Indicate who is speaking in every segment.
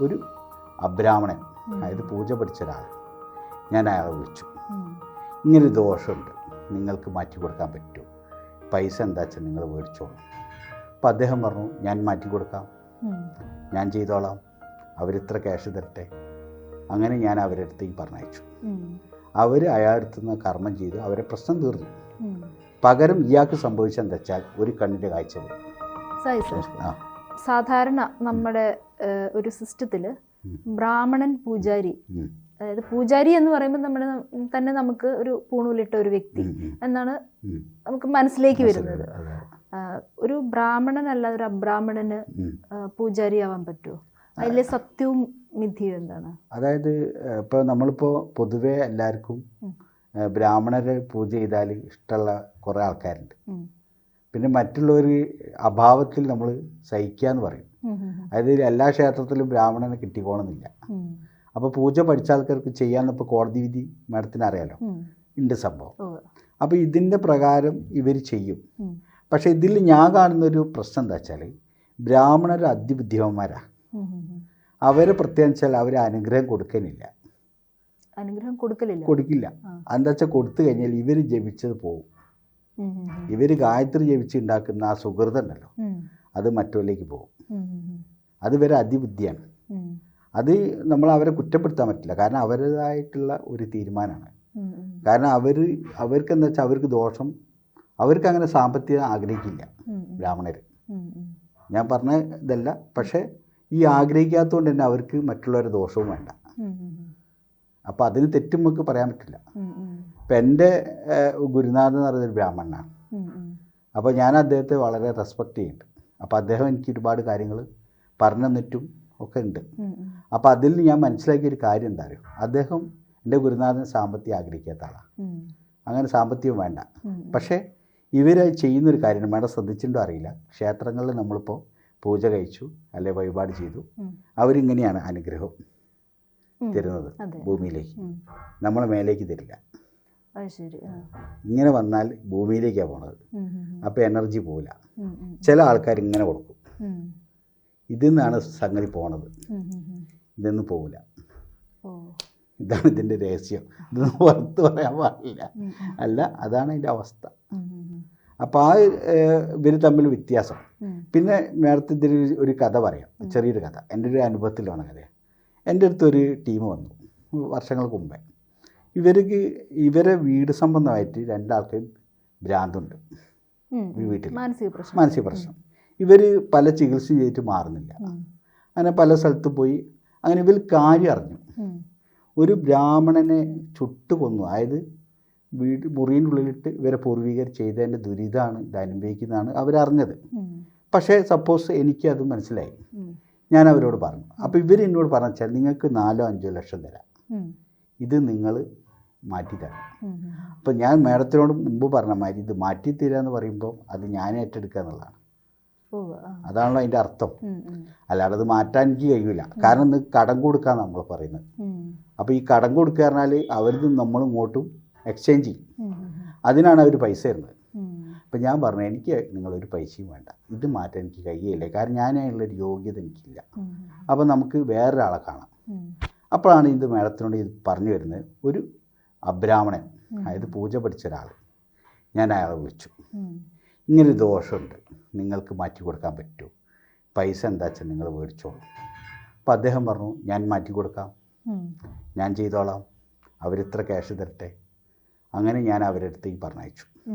Speaker 1: ഒരു അബ്രാഹ്മണൻ അതായത് പൂജ പഠിച്ച ഒരാൾ ഞാൻ അയാളെ വിളിച്ചു. ഇങ്ങനൊരു ദോഷമുണ്ട്. നിങ്ങൾക്ക് മാറ്റി കൊടുക്കാൻ പറ്റുമോ? പൈസ എന്താ വെച്ചാൽ നിങ്ങൾ മേടിച്ചോളൂ. അപ്പം അദ്ദേഹം പറഞ്ഞു ഞാൻ മാറ്റി കൊടുക്കാം. ഞാൻ ചെയ്തോളാം. അവരിത്ര ക്യാഷ് തരട്ടെ. അങ്ങനെ ഞാൻ അവരുടെ അടുത്തേക്ക് പറഞ്ഞയച്ചു. അവർ അയാളടുത്ത് നിന്ന് കർമ്മം ചെയ്തു. അവരെ പ്രശ്നം തീർന്നു. പകരം ഇയാൾക്ക് സംഭവിച്ചെന്താ വെച്ചാൽ ഒരു കണ്ണിന്റെ കാഴ്ച പോയി ആ.
Speaker 2: സാധാരണ നമ്മുടെ ഒരു
Speaker 1: സിസ്റ്റത്തിൽ
Speaker 2: ബ്രാഹ്മണൻ പൂജാരി അതായത് പൂജാരി എന്ന് പറയുമ്പോൾ നമ്മുടെ തന്നെ നമുക്ക് ഒരു പൂണൂലിട്ട ഒരു വ്യക്തി എന്നാണ് നമുക്ക് മനസ്സിലേക്ക് വരുന്നത്. ഒരു ബ്രാഹ്മണൻ അല്ലാതെ ഒരു അബ്രാഹ്മണന്
Speaker 1: പൂജാരി
Speaker 2: ആവാൻ പൂജാരിയാവാൻ പറ്റുമോ അതിലെ സത്യവും മിഥ്യയും എന്താണ്?
Speaker 1: അതായത് ഇപ്പോൾ നമ്മളിപ്പോൾ പൊതുവേ എല്ലാവർക്കും ബ്രാഹ്മണരെ പൂജ ചെയ്താൽ ഇഷ്ടമുള്ള കുറേ ആൾക്കാരുണ്ട്. പിന്നെ മറ്റുള്ളവർ അഭാവത്തിൽ നമ്മൾ സഹിക്കുക എന്ന് പറയും. അതായത് എല്ലാ ക്ഷേത്രത്തിലും ബ്രാഹ്മണനെ കിട്ടിക്കോണമെന്നില്ല. അപ്പോൾ പൂജ പഠിച്ച ആൾക്കാർക്ക് ചെയ്യാമെന്നിപ്പോൾ കോടതി വിധി മാഡത്തിന് അറിയാലോ. ഉണ്ട് സംഭവം. അപ്പോൾ ഇതിന്റെ പ്രകാരം ഇവർ ചെയ്യും. പക്ഷേ ഇതിൽ ഞാൻ കാണുന്നൊരു പ്രശ്നം എന്താ വെച്ചാൽ ബ്രാഹ്മണർ അതിബുദ്ധിമാന്മാരാണ്. അവരെ പ്രത്യേകം വെച്ചാൽ അവർ അനുഗ്രഹം കൊടുക്കാനില്ല
Speaker 2: അനുഗ്രഹം
Speaker 1: കൊടുക്കില്ല
Speaker 2: കൊടുക്കില്ല.
Speaker 1: എന്താ വെച്ചാൽ കൊടുത്തു കഴിഞ്ഞാൽ ഇവർ ജപിച്ചത് പോകും. ഇവർ ഗായത്രി ജപിച്ച് ഉണ്ടാക്കുന്ന ആ സുഹൃത ഉണ്ടല്ലോ അത് മറ്റുള്ളിലേക്ക് പോകും. അത് ഇവരെ അതിബുദ്ധിയാണ്. അത് നമ്മൾ അവരെ കുറ്റപ്പെടുത്താൻ പറ്റില്ല കാരണം അവരുടേതായിട്ടുള്ള ഒരു തീരുമാനമാണ്. കാരണം അവർ അവർക്ക് എന്താ വെച്ചാൽ അവർക്ക് ദോഷം അവർക്ക് അങ്ങനെ സാമ്പത്തികം ആഗ്രഹിക്കില്ല. ബ്രാഹ്മണർ. ഞാൻ പറഞ്ഞ ഇതല്ല പക്ഷേ ഈ ആഗ്രഹിക്കാത്തതുകൊണ്ട് തന്നെ അവർക്ക് മറ്റുള്ളവരുടെ ദോഷവും വേണ്ട. അപ്പോൾ അതിന് തെറ്റും നമുക്ക് പറയാൻ പറ്റില്ല. അപ്പം എന്റെ ഗുരുനാഥൻ എന്ന് പറയുന്നൊരു ബ്രാഹ്മണനാണ്. അപ്പോൾ ഞാൻ അദ്ദേഹത്തെ വളരെ റെസ്പെക്റ്റ് ചെയ്യുന്നുണ്ട്. അപ്പോൾ അദ്ദേഹം എനിക്ക് ഒരുപാട് കാര്യങ്ങൾ പറഞ്ഞു തന്നിട്ടും ഒക്കെ ഉണ്ട്. അപ്പോൾ അതിൽ ഞാൻ മനസ്സിലാക്കിയ ഒരു കാര്യം എന്താ അറിയോ? അദ്ദേഹം എന്റെ ഗുരുനാഥൻ സാമ്പത്തികം ആഗ്രഹിക്കാത്ത ആളാണ് അങ്ങനെ സാമ്പത്തികം വേണ്ട. പക്ഷേ ഇവർ ചെയ്യുന്നൊരു കാര്യം മേഡം ശ്രദ്ധിച്ചിട്ടുണ്ടോ അറിയില്ല. ക്ഷേത്രങ്ങളിൽ നമ്മളിപ്പോൾ പൂജ കഴിച്ചു അല്ലെ വഴിപാട് ചെയ്തു. അവരിങ്ങനെയാണ് അനുഗ്രഹം. തരുന്നത് ഭൂമിയിലേക്ക്.
Speaker 2: നമ്മൾ
Speaker 1: നമ്മളെ മേലേക്ക് തരില്ല. ഇങ്ങനെ വന്നാൽ ഭൂമിയിലേക്കാണ് പോണത്. അപ്പോൾ എനർജി പോവില്ല. ചില ആൾക്കാർ ഇങ്ങനെ കൊടുക്കും. ഇതിൽ നിന്നാണ് സംഗതി പോണത്. ഇതൊന്നും പോവില്ല. ഇതാണ് ഇതിന്റെ രഹസ്യം. ഇതൊന്നും പുറത്ത് പറയാൻ പാടില്ല. അല്ല അതാണ് അതിന്റെ അവസ്ഥ. അപ്പോൾ ആ ഇവർ തമ്മിൽ വ്യത്യാസം. പിന്നെ നേരത്തെ ഇതിൽ ഒരു കഥ പറയാം. ചെറിയൊരു കഥ. എന്റെ ഒരു അനുഭവത്തിൽ വന്ന കഥയാണ്. എന്റെ അടുത്തൊരു ടീം വന്നു വർഷങ്ങൾക്ക് മുമ്പേ. ഇവർക്ക് ഇവരെ വീട് സംബന്ധമായിട്ട് രണ്ടാൾക്കും ഭ്രാന്തുണ്ട്. വീട്ടിൽ.
Speaker 2: മാനസിക പ്രശ്നം.
Speaker 1: മാനസിക പ്രശ്നം. ഇവർ പല ചികിത്സ ചെയ്തിട്ട് മാറുന്നില്ല. അങ്ങനെ പല സ്ഥലത്ത് പോയി അങ്ങനെ ഇവർ കാര്യം അറിഞ്ഞു. ഒരു ബ്രാഹ്മണനെ ചുട്ടു കൊന്നു. അതായത് വീട് മുറിയുടെ ഉള്ളിലിട്ട് ഇവരെ പൂർവികർ ചെയ്തതിന്റെ ദുരിതമാണ് ഇത് അനുഭവിക്കുന്നതാണ് അവരറിഞ്ഞത്. പക്ഷേ സപ്പോസ് എനിക്കത് മനസ്സിലായി. ഞാൻ അവരോട് പറഞ്ഞു അപ്പോൾ ഇവർ എന്നോട് പറഞ്ഞു വെച്ചാൽ നിങ്ങൾക്ക് നാലോ അഞ്ചോ ലക്ഷം തരാം ഇത് നിങ്ങൾ മാറ്റി തരണം. അപ്പോൾ ഞാൻ മേഡത്തിനോട് മുമ്പ് പറഞ്ഞ മാതിരി ഇത് മാറ്റി തരിക എന്ന് പറയുമ്പോൾ അത് ഞാൻ ഏറ്റെടുക്കുക എന്നുള്ളതാണ് അതാണല്ലോ അതിന്റെ അർത്ഥം. അല്ലാതെ അത് മാറ്റാൻ എനിക്ക് കഴിയില്ല കാരണം ഇത് കടം കൊടുക്കുക നമ്മൾ പറയുന്നത്. അപ്പോൾ ഈ കടം കൊടുക്കുക പറഞ്ഞാൽ അവരിത് നമ്മൾ ഇങ്ങോട്ടും എക്സ്ചേഞ്ച് ചെയ്യും. അതിനാണ് അവർ പൈസ തരുന്നത്. അപ്പം ഞാൻ പറഞ്ഞു എനിക്ക് നിങ്ങളൊരു പൈസയും വേണ്ട. ഇത് മാറ്റാൻ എനിക്ക് കഴിയില്ല. കാരണം ഞാനായുള്ളൊരു യോഗ്യത എനിക്കില്ല. അപ്പം നമുക്ക് വേറൊരാളെ കാണാം. അപ്പോഴാണ് ഇത് മേഡത്തിനോട് ഇത് പറഞ്ഞു വരുന്നത്. ഒരു അബ്രാഹ്മണൻ അതായത് പൂജ പഠിച്ച ഒരാൾ. ഞാൻ അയാളെ വിളിച്ചു. ഇങ്ങനൊരു ദോഷമുണ്ട്. നിങ്ങൾക്ക് മാറ്റി കൊടുക്കാൻ പറ്റുമോ പൈസ എന്താ വെച്ചാൽ നിങ്ങൾ മേടിച്ചോളൂ. അപ്പോൾ അദ്ദേഹം പറഞ്ഞു ഞാൻ മാറ്റി കൊടുക്കാം. ഞാൻ ചെയ്തോളാം. അവരിത്ര ക്യാഷ് തരട്ടെ? അങ്ങനെ ഞാൻ അവരുടെ അടുത്തേക്ക് പറഞ്ഞയച്ചു.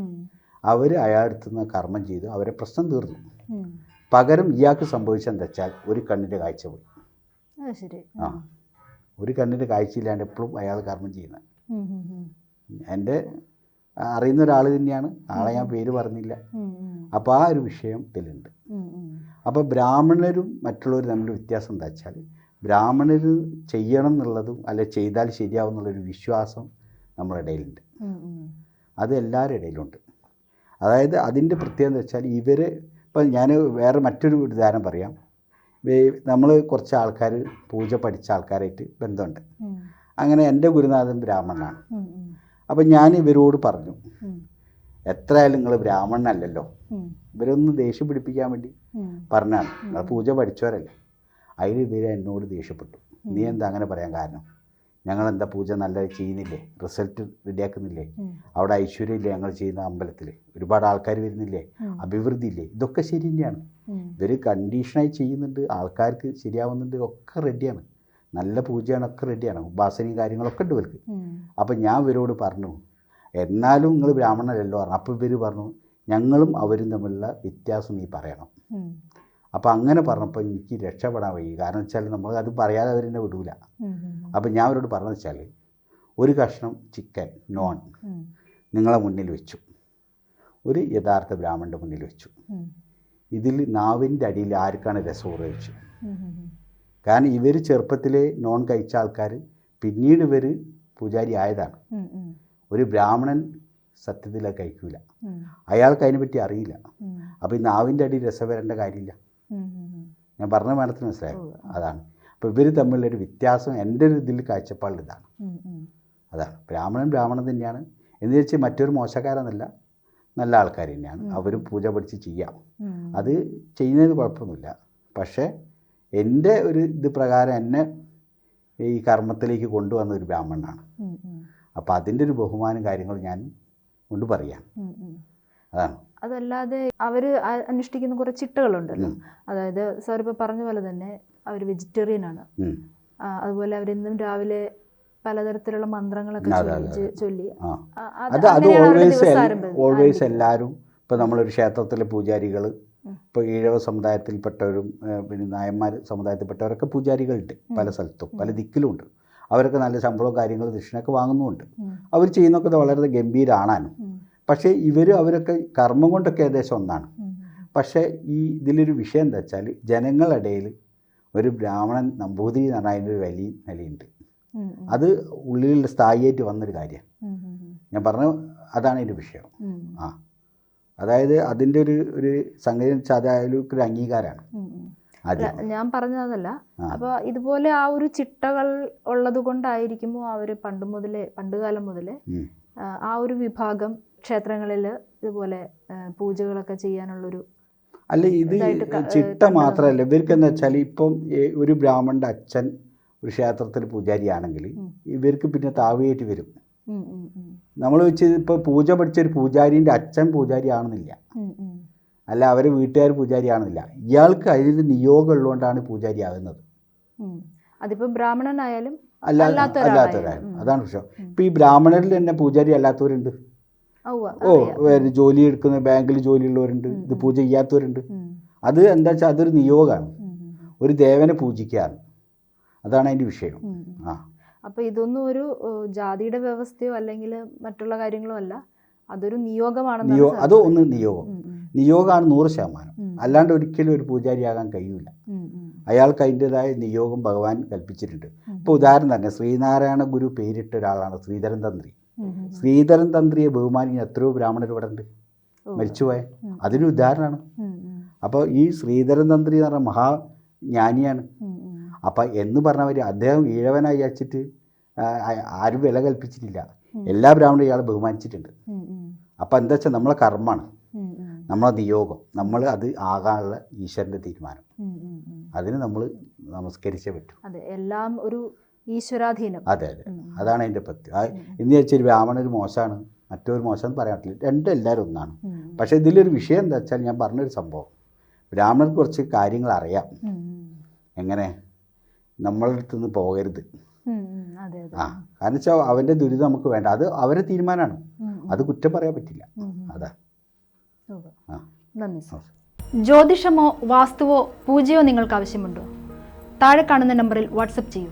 Speaker 1: അവർ അയാളടുത്തു നിന്ന് കർമ്മം ചെയ്തു അവരെ പ്രശ്നം തീർന്നു. പകരം ഇയാൾക്ക് സംഭവിച്ചെന്താ വെച്ചാൽ ഒരു കണ്ണിന്റെ കാഴ്ച പോയി ആ ഒരു കണ്ണിന്റെ കാഴ്ചയില്ലാണ്ട് എപ്പോഴും അയാൾ കർമ്മം ചെയ്യുന്നത്. എന്റെ അറിയുന്ന ഒരാൾ തന്നെയാണ് ആളെ ഞാൻ പേര് പറഞ്ഞില്ല. അപ്പോൾ ആ ഒരു വിഷയം ഇതിലുണ്ട്
Speaker 2: ഉം. ഉം.
Speaker 1: അപ്പോൾ ബ്രാഹ്മണരും മറ്റുള്ളവരും തമ്മിൽ വ്യത്യാസം എന്താ വെച്ചാൽ ബ്രാഹ്മണർ ചെയ്യണം എന്നുള്ളതും അല്ലെ ചെയ്താൽ ശരിയാവും എന്നുള്ളൊരു വിശ്വാസം നമ്മുടെ ഇടയിലുണ്ട്. അത് എല്ലാവരുടെ ഇടയിലുണ്ട് അതായത് അതിന്റെ പ്രത്യേകത എന്ന് വെച്ചാൽ ഇവർ ഇപ്പം ഞാൻ വേറെ മറ്റൊരു ഉദാഹരണം പറയാം. നമ്മൾ കുറച്ച് ആൾക്കാർ പൂജ പഠിച്ച ആൾക്കാരായിട്ട് ബന്ധമുണ്ട്. അങ്ങനെ എന്റെ ഗുരുനാഥൻ ബ്രാഹ്മണനാണ്. അപ്പം ഞാൻ ഇവരോട് പറഞ്ഞു. എത്രയായാലും നിങ്ങൾ ബ്രാഹ്മണനല്ലല്ലോ ഇവരൊന്ന് ദേഷ്യം പിടിപ്പിക്കാൻ വേണ്ടി. പറഞ്ഞാണ് നിങ്ങൾ പൂജ പഠിച്ചവരല്ലേ. അതിൽ ഇവർ എന്നോട് ദേഷ്യപ്പെട്ടു. നീ എന്താ അങ്ങനെ പറയാൻ കാരണം? ഞങ്ങളെന്താ പൂജ നല്ല ചെയ്യുന്നില്ലേ? റിസൾട്ട് റെഡിയാക്കുന്നില്ലേ. അവിടെ ഐശ്വര്യമില്ലേ ഞങ്ങൾ ചെയ്യുന്ന അമ്പലത്തിൽ? ഒരുപാട് ആൾക്കാർ വരുന്നില്ലേ? അഭിവൃദ്ധി ഇല്ലേ ഇതൊക്കെ ശരി തന്നെയാണ്. ഇവർ കണ്ടീഷനായി ചെയ്യുന്നുണ്ട്. ആൾക്കാർക്ക് ശരിയാവുന്നുണ്ട്. ഒക്കെ റെഡിയാണ് നല്ല പൂജയാണ് ഒക്കെ റെഡിയാണ് ഉപാസനയും കാര്യങ്ങളൊക്കെ ഉണ്ട് ഇവർക്ക്. അപ്പം ഞാൻ ഇവരോട് പറഞ്ഞു എന്നാലും നിങ്ങൾ ബ്രാഹ്മണരല്ലോ പറഞ്ഞു. അപ്പോൾ ഇവർ പറഞ്ഞു ഞങ്ങളും അവരും തമ്മിലുള്ള വ്യത്യാസം നീ പറയണം. അപ്പോൾ അങ്ങനെ പറഞ്ഞപ്പോൾ എനിക്ക് രക്ഷപ്പെടാൻ വയ്യ കാരണം വെച്ചാൽ നമ്മൾ അത് പറയാതെ അവരെന്നെ വിടൂല
Speaker 2: ഉം. ഉം.
Speaker 1: അപ്പം ഞാൻ അവരോട് പറഞ്ഞു വെച്ചാൽ ഒരു കഷ്ണം ചിക്കൻ നോൺ. നിങ്ങളെ മുന്നിൽ വെച്ചു ഒരു യഥാർത്ഥ ബ്രാഹ്മണന്റെ മുന്നിൽ വെച്ചു. ഇതിൽ നാവിന്റെ അടിയിൽ ആർക്കാണ് രസം ഉറവിച്ചു. കാരണം ഇവർ ചെറുപ്പത്തിലെ നോൺ കഴിച്ച ആൾക്കാർ പിന്നീട് ഇവർ പൂജാരി ആയതാണ്. ഒരു ബ്രാഹ്മണൻ സത്യത്തിൽ അത് കഴിക്കൂല. അയാൾക്ക് അതിനെപ്പറ്റി അറിയില്ല
Speaker 2: അപ്പം
Speaker 1: അപ്പോൾ ഈ നാവിന്റെ അടി രസം വരേണ്ട കാര്യമില്ല. ഞാൻ പറഞ്ഞ മേഡത്തിന് മനസ്സിലായോ? അതാണ്. അപ്പോൾ ഇവർ തമ്മിലൊരു വ്യത്യാസം എന്റെ ഒരു ഇതിൽ കാഴ്ചപ്പാടിൽ ഇതാണ്. അതാണ്. ബ്രാഹ്മണൻ ബ്രാഹ്മണൻ തന്നെയാണ്. എന്ന് വെച്ചാൽ മറ്റൊരു മോശക്കാരെന്നല്ല നല്ല ആൾക്കാർ തന്നെയാണ്. അവരും പൂജ പഠിച്ച് ചെയ്യാം. അത് ചെയ്യുന്നതിന് കുഴപ്പമൊന്നുമില്ല. പക്ഷേ എന്റെ ഒരു ഇത് പ്രകാരം എന്നെ ഈ കർമ്മത്തിലേക്ക് കൊണ്ടുവന്ന ഒരു ബ്രാഹ്മണനാണ്. അപ്പോൾ അതിന്റെ ഒരു ബഹുമാനം കാര്യങ്ങൾ ഞാൻ കൊണ്ട് പറയാം. അതാണ്.
Speaker 2: അതല്ലാതെ അവർ അനുഷ്ഠിക്കുന്ന കുറേ ചിട്ടകളുണ്ടല്ലോ. അതായത് സാർ ഇപ്പോൾ പറഞ്ഞ പോലെ തന്നെ അവർ വെജിറ്റേറിയൻ ആണ്. അതുപോലെ അവരെന്നും രാവിലെ പലതരത്തിലുള്ള മന്ത്രങ്ങളൊക്കെ ചൊല്ലി
Speaker 1: അത്. അത് ഓൾവേസ് ഓൾവേസ്. എല്ലാവരും ഇപ്പോൾ നമ്മളൊരു ക്ഷേത്രത്തിലെ പൂജാരികൾ. ഇപ്പോൾ ഈഴവ സമുദായത്തിൽപ്പെട്ടവരും പിന്നെ നായന്മാർ സമുദായത്തിൽപ്പെട്ടവരൊക്കെ പൂജാരികളുണ്ട് പല സ്ഥലത്തും പല ദിക്കിലുമുണ്ട്. അവരൊക്കെ നല്ല ശമ്പളവും കാര്യങ്ങളും ദക്ഷിണയൊക്കെ വാങ്ങുന്നുമുണ്ട്. അവർ ചെയ്യുന്നൊക്കെ വളരെ ഗംഭീരാണാനും. പക്ഷേ ഇവർ അവരൊക്കെ കർമ്മം കൊണ്ടൊക്കെ ഏകദേശം ഒന്നാണ്. പക്ഷേ ഈ ഇതിലൊരു വിഷയം എന്താ വെച്ചാൽ ജനങ്ങളിടയിൽ ഒരു ബ്രാഹ്മണൻ നമ്പൂതിരി എന്ന് പറഞ്ഞാൽ അതിന്റെ ഒരു വലിയ നിലയുണ്ട്. അത് ഉള്ളിലുള്ള സ്ഥായിയായിട്ട് വന്നൊരു.
Speaker 2: ഉം.
Speaker 1: ഞാൻ പറഞ്ഞു അതാണ് അതിന്റെ വിഷയം. ആ. അതായത് അതിന്റെ ഒരു ഒരു സംഗതി വെച്ചാൽ അതായാലും ഒരു അംഗീകാരമാണ്
Speaker 2: ഞാൻ പറഞ്ഞതല്ല. അപ്പൊ ഇതുപോലെ ആ ഒരു ചിട്ടകൾ ഉള്ളത് കൊണ്ടായിരിക്കുമോ അവർ പണ്ട് മുതലേ പണ്ട് കാലം മുതലേ ആ ഒരു വിഭാഗം ക്ഷേത്രങ്ങളിൽ ഇതുപോലെ പൂജകളൊക്കെ ചെയ്യാനുള്ളൊരു
Speaker 1: അല്ല ഇത് ചിട്ട
Speaker 2: മാത്രല്ല
Speaker 1: മാത്രമല്ല ഇവർക്ക് എന്താ വെച്ചാൽ ഇപ്പം ഒരു ബ്രാഹ്മണന്റെ അച്ഛൻ ഒരു ക്ഷേത്രത്തിൽ പൂജാരിയാണെങ്കിൽ. ഇവർക്ക് പിന്നെ താവിയായിട്ട് വരും. നമ്മൾ വെച്ച് ഇപ്പോൾ പൂജ പഠിച്ച ഒരു പൂജാരിന്റെ അച്ഛൻ പൂജാരി ആണെന്നില്ല. അല്ല അവരെ വീട്ടുകാർ പൂജാരി ആണെന്നില്ല ഇയാൾക്ക് അതിൽ നിയോഗം ഉള്ളതുകൊണ്ടാണ് പൂജാരി ആകുന്നത്
Speaker 2: ഉം. അതിപ്പോ ബ്രാഹ്മണനായാലും
Speaker 1: അല്ല
Speaker 2: അല്ലാത്ത ഒരാളായാലും.
Speaker 1: അതാണ്
Speaker 2: ഉം.
Speaker 1: ഇപ്പം ഈ ബ്രാഹ്മണരിൽ തന്നെ പൂജാരി അല്ലാത്തവരുണ്ട് ഓ ജോലി എടുക്കുന്ന ബാങ്കിൽ ജോലിയുള്ളവരുണ്ട്
Speaker 2: ഉള്ളവരുണ്ട്
Speaker 1: ഇത്. പൂജ ചെയ്യാത്തവരുണ്ട് അത് എന്താ വെച്ചാൽ അതൊരു നിയോഗമാണ്. ഒരു ദേവനെ പൂജിക്കാറ് അതാണ് അതിന്റെ വിഷയം. ആ
Speaker 2: അപ്പൊ ഇതൊന്നും ഒരു ജാതിയുടെ വ്യവസ്ഥയോ അല്ലെങ്കിൽ മറ്റുള്ള കാര്യങ്ങളോ അല്ല അതൊരു നിയോഗമാണ്
Speaker 1: നിയോ അത് ഒന്ന് നിയോഗം. നിയോഗമാണ് നൂറ് ശതമാനം അല്ലാണ്ട് ഒരിക്കലും ഒരു പൂജാരിയാകാൻ കഴിയില്ല. അയാൾക്ക് അതിന്റെതായ നിയോഗം ഭഗവാൻ കൽപ്പിച്ചിട്ടുണ്ട്. ഇപ്പോൾ ഉദാഹരണം തന്നെ ശ്രീനാരായണ ഗുരു പേരിട്ട ഒരാളാണ് ശ്രീധരൻ തന്ത്രി. ശ്രീധരൻ തന്ത്രിയെ ബഹുമാനിക്കുന്ന എത്രയോ ബ്രാഹ്മണർ ഇവിടെ ഉണ്ട്. മരിച്ചുപോയ
Speaker 2: ഉം.
Speaker 1: അതിന് ഉദാഹരണമാണ്. അപ്പോൾ ഈ ശ്രീധരൻ തന്ത്രി എന്ന് പറഞ്ഞ
Speaker 2: മഹാ ജ്ഞാനിയാണ്.
Speaker 1: അപ്പം എന്ന് പറഞ്ഞവർ അദ്ദേഹം ഈഴവനായി അയച്ചിട്ട് ആരും വില കൽപ്പിച്ചിട്ടില്ല എല്ലാ ബ്രാഹ്മണരും ഇയാളെ ബഹുമാനിച്ചിട്ടുണ്ട്. അപ്പം എന്താ വെച്ചാൽ നമ്മളെ കർമ്മമാണ്. നമ്മളെ നിയോഗം നമ്മൾ അത് ആകാനുള്ള ഈശ്വരന്റെ തീരുമാനം. അതിന് നമ്മൾ നമസ്കരിച്ചേ പറ്റൂ
Speaker 2: അതെ എല്ലാം ഒരു ഈശ്വരാധീനം.
Speaker 1: അതെ അതെ. അതാണ് അതിന്റെ
Speaker 2: ഉം.
Speaker 1: എന്ന് വെച്ചാൽ ഒരു മോശമാണ് മറ്റൊരു മോശം എന്ന് പറയാൻ പറ്റില്ല രണ്ടും എല്ലാവരും ഒന്നാണ് പക്ഷേ ഇതിലൊരു വിഷയം എന്താ വെച്ചാൽ ഞാൻ പറഞ്ഞൊരു സംഭവം. ബ്രാഹ്മണർക്ക് കുറച്ച് കാര്യങ്ങൾ അറിയാം. എങ്ങനെ? നമ്മളുടെ അടുത്ത് നിന്ന് പോകരുത്. ആ കാരണം വെച്ചാൽ അവന്റെ ദുരിതം നമുക്ക് വേണ്ട. അത് അവരെ തീരുമാനമാണ്. അത് കുറ്റം പറയാൻ പറ്റില്ല. അതാ.
Speaker 2: ജ്യോതിഷമോ വാസ്തുവോ പൂജയോ നിങ്ങൾക്ക് ആവശ്യമുണ്ടോ? താഴെ കാണുന്ന നമ്പറിൽ വാട്സപ്പ് ചെയ്യൂ.